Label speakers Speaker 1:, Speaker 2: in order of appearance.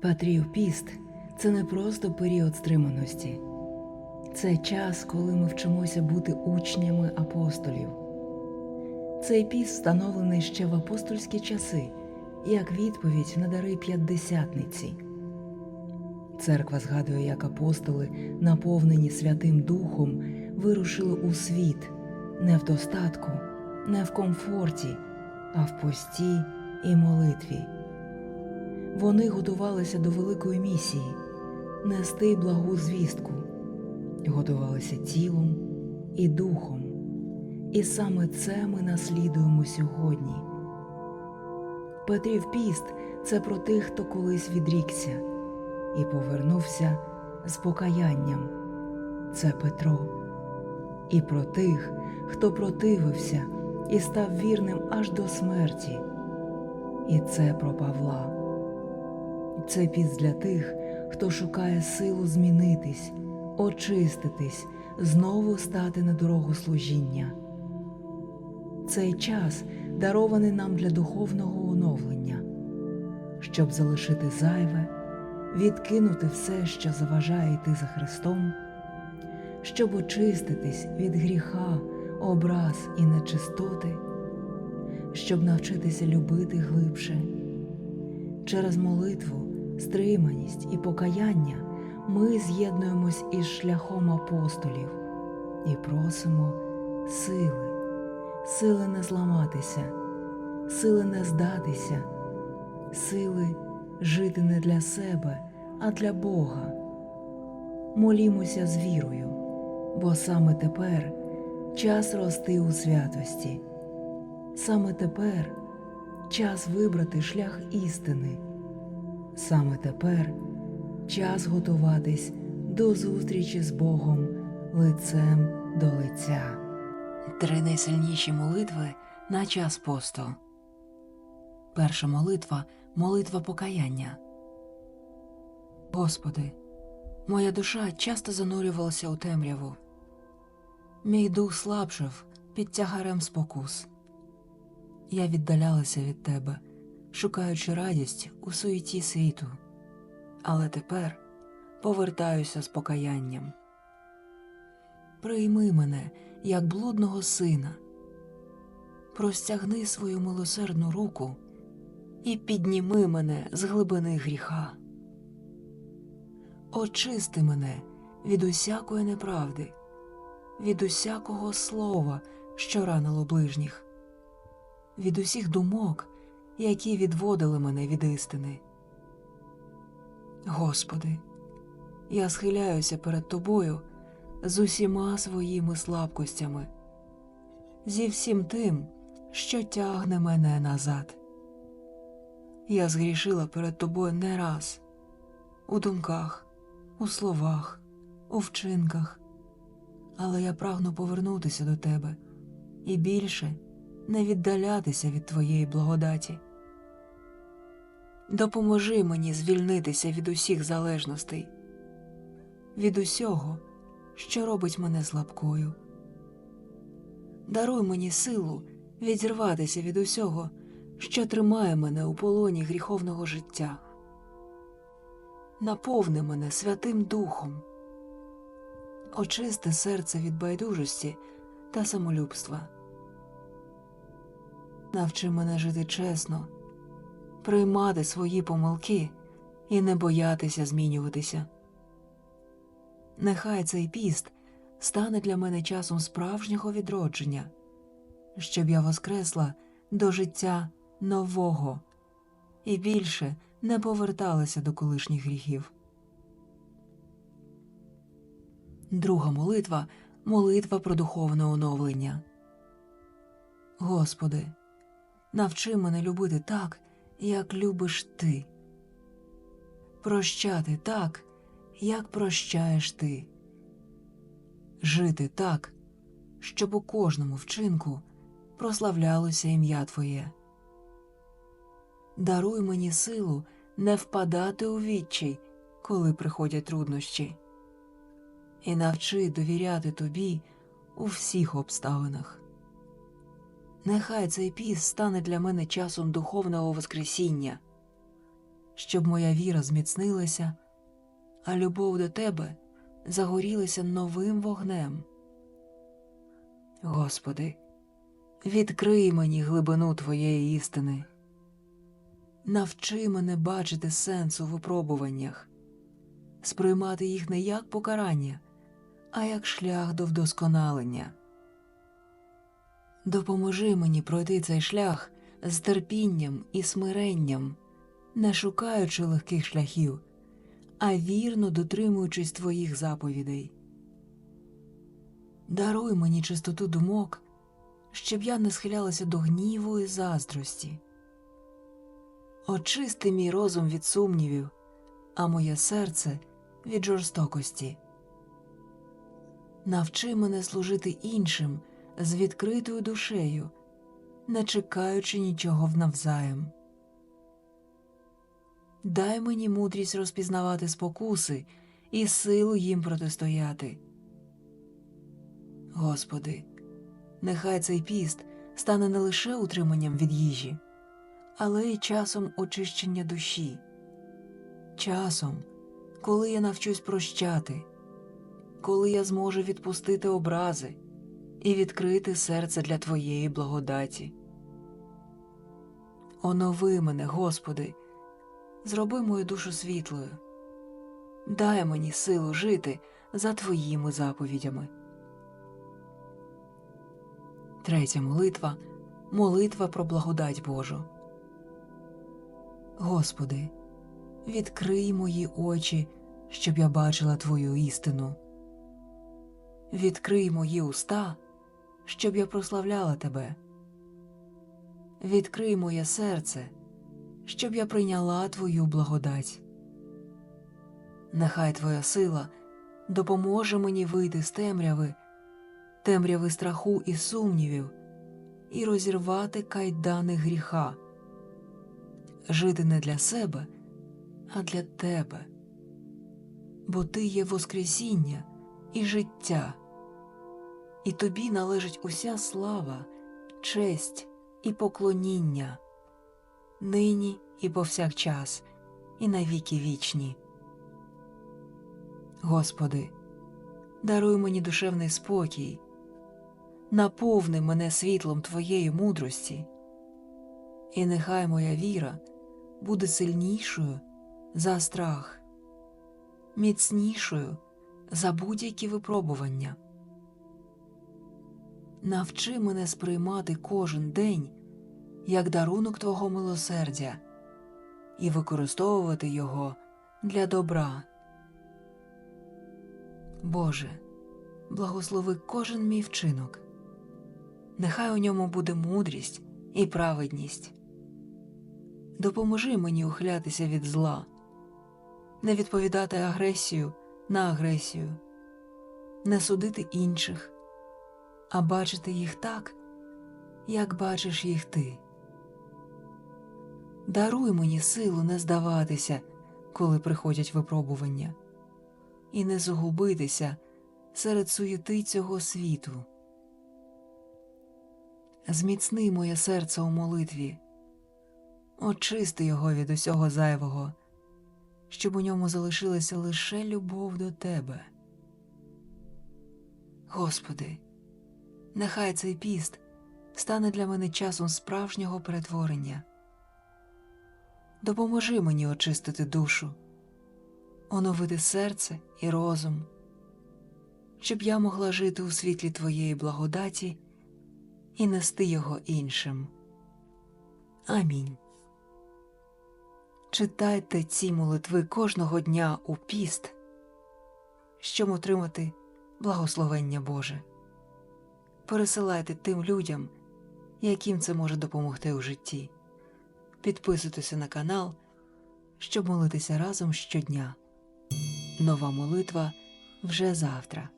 Speaker 1: Патрів піст це не просто період стриманості, це час, коли ми вчимося бути учнями апостолів. Цей піст встановлений ще в апостольські часи, як відповідь на дари п'ятдесятниці. Церква згадує, як апостоли, наповнені Святим Духом, вирушили у світ не в достатку, не в комфорті, а в пості і молитві. Вони готувалися до великої місії нести благу звістку, готувалися тілом і духом. І саме це ми наслідуємо сьогодні. Петрів піст це про тих, хто колись відрікся і повернувся з покаянням. Це Петро. І про тих, хто противився і став вірним аж до смерті. І це про Павла. Це піст для тих, хто шукає силу змінитись, очиститись, знову стати на дорогу служіння. Цей час дарований нам для духовного оновлення, щоб залишити зайве, відкинути все, що заважає йти за Христом, щоб очиститись від гріха, образ і нечистоти, щоб навчитися любити глибше. Через молитву, стриманість і покаяння ми з'єднуємось із шляхом апостолів і просимо сили, сили не зламатися, сили не здатися, сили жити не для себе, а для Бога. Молімося з вірою, бо саме тепер час рости у святості, саме тепер час вибрати шлях істини. Саме тепер час готуватись до зустрічі з Богом лицем до лиця. Три найсильніші молитви на час посту. Перша молитва молитва покаяння. Господи, моя душа часто занурювалася у темряву. Мій дух слабшав під тягарем спокус. Я віддалялася від тебе, шукаючи радість у суеті світу, але тепер повертаюся з покаянням. Прийми мене як блудного сина, простягни свою милосердну руку і підніми мене з глибини гріха. Очисти мене від усякої неправди, від усякого слова, що ранило ближніх від усіх думок, які відводили мене від істини. Господи, я схиляюся перед Тобою з усіма своїми слабкостями, зі всім тим, що тягне мене назад. Я згрішила перед Тобою не раз у думках, у словах, у вчинках, але я прагну повернутися до Тебе і більше не віддалятися від Твоєї благодаті. Допоможи мені звільнитися від усіх залежностей, від усього, що робить мене слабкою. Даруй мені силу відірватися від усього, що тримає мене у полоні гріховного життя. Наповни мене Святим Духом, очисти серце від байдужості та самолюбства. Навчи мене жити чесно, приймати свої помилки і не боятися змінюватися. Нехай цей піст стане для мене часом справжнього відродження, щоб я воскресла до життя нового і більше не поверталася до колишніх гріхів. Друга молитва молитва про духовне оновлення. Господи, навчи мене любити так, як любиш ти, прощати так, як прощаєш ти, жити так, щоб у кожному вчинку прославлялося ім'я Твоє. Даруй мені силу не впадати у відчай, коли приходять труднощі, і навчи довіряти тобі у всіх обставинах. Нехай цей піс стане для мене часом духовного Воскресіння, щоб моя віра зміцнилася, а любов до тебе загорілася новим вогнем. Господи, відкрий мені глибину Твоєї істини, навчи мене бачити сенс у випробуваннях, сприймати їх не як покарання, а як шлях до вдосконалення. Допоможи мені пройти цей шлях з терпінням і смиренням, не шукаючи легких шляхів, а вірно дотримуючись твоїх заповідей. Даруй мені чистоту думок, щоб я не схилялася до гніву і заздрості. Очисти мій розум від сумнівів, а моє серце від жорстокості. Навчи мене служити іншим з відкритою душею, не чекаючи нічого внавзаєм. Дай мені мудрість розпізнавати спокуси і силу їм протистояти. Господи, нехай цей піст стане не лише утриманням від їжі, але й часом очищення душі, часом, коли я навчусь прощати, коли я зможу відпустити образи і відкрити серце для Твоєї благодаті. Онови мене, Господи, зроби мою душу світлою, дай мені силу жити за Твоїми заповідями. Третя молитва молитва про благодать Божу. Господи, відкрий мої очі, щоб я бачила Твою істину. Відкрий мої уста, щоб я прославляла Тебе. Відкрий моє серце, щоб я прийняла Твою благодать. Нехай Твоя сила допоможе мені вийти з темряви, темряви страху і сумнівів, і розірвати кайдани гріха, жити не для себе, а для Тебе, бо Ти є Воскресіння і життя, і Тобі належить уся слава, честь і поклоніння, нині і повсякчас, і навіки вічні. Господи, даруй мені душевний спокій, наповни мене світлом Твоєї мудрості, і нехай моя віра буде сильнішою за страх, міцнішою за будь-які випробування. Навчи мене сприймати кожен день як дарунок Твого милосердя і використовувати його для добра. Боже, благослови кожен мій вчинок, нехай у ньому буде мудрість і праведність. Допоможи мені ухилятися від зла, не відповідати агресію на агресію, не судити інших, а бачити їх так, як бачиш їх ти. Даруй мені силу не здаватися, коли приходять випробування, і не загубитися серед суєти цього світу. Зміцни моє серце у молитві, очисти його від усього зайвого, щоб у ньому залишилася лише любов до тебе. Господи, нехай цей піст стане для мене часом справжнього перетворення. Допоможи мені очистити душу, оновити серце і розум, щоб я могла жити у світлі Твоєї благодаті і нести його іншим. Амінь. Читайте ці молитви кожного дня у піст, щоб отримати благословення Боже. Пересилайте тим людям, яким це може допомогти у житті. Підписуйтеся на канал, щоб молитися разом щодня. Нова молитва вже завтра.